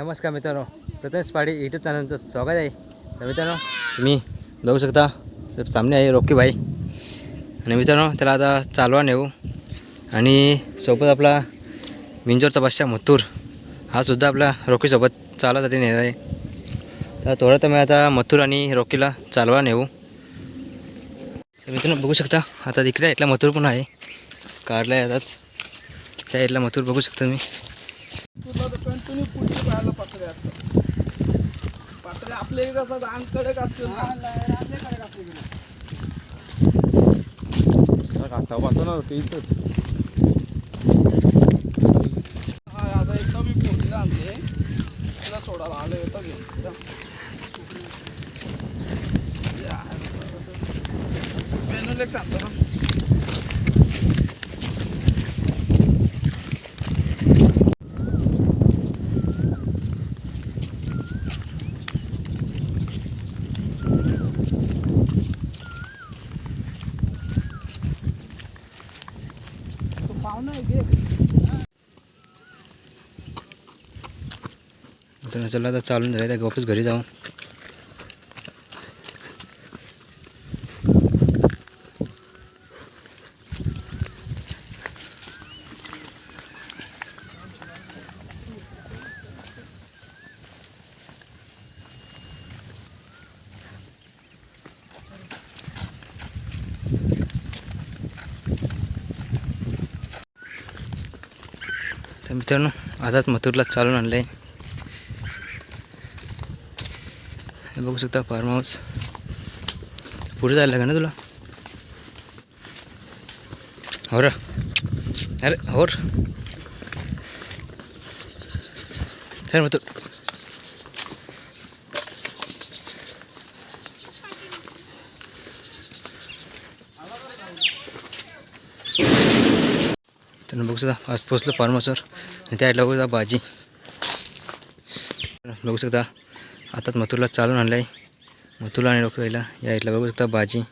नमस्कार मित्रांनो प्रथमेश पाडी यूट्यूब चॅनलचं स्वागत आहे. तर मित्रांनो तुम्ही बघू शकता सामने आहे रोकी भाई. आणि मित्रांनो त्याला आता चालवा नेऊ हो. आणि सोबत आपला मिंजोरचा बादशाह मथूर हा सुद्धा आपला रोकीसोबत चालासाठी नेणार आहे. तर थोडं तर मी आता मथूर आणि रोकीला चालवा नेऊ हो. तर मित्रांनो बघू शकता आता तिकडे इथला मथूर पण आहे. कारला आताच त्या इथला मथूर बघू शकता तुम्ही तुला तर कंटिन्यू पुढचे पाहायला पात्रे असतात पात्रे आपले कसं अंग कडक असते आता वाचवणार होते इथंच. हा आता एकदा मी पोहोचले आणते तुला सोडायला आले होतं घेऊन मेनू एक सांगतो ना तो पाहुणा आहे घे तर चला आता चालून जायचं वापस घरी जाऊ. तर मित्रांनो आताच मथुरला चालून आणलं आहे हे बघू शकता फार्म हाऊस पुढे जायला लागेल ना तुला? हो र अरे हो सर तर बघू शकता. आज पोचलो फार्मसर आणि त्या बघू भाजी. बघू शकता. आताच मथुरला चालून आणलं आहे मथुरला आणि रोखवायला या इथला बघू शकता भाजी.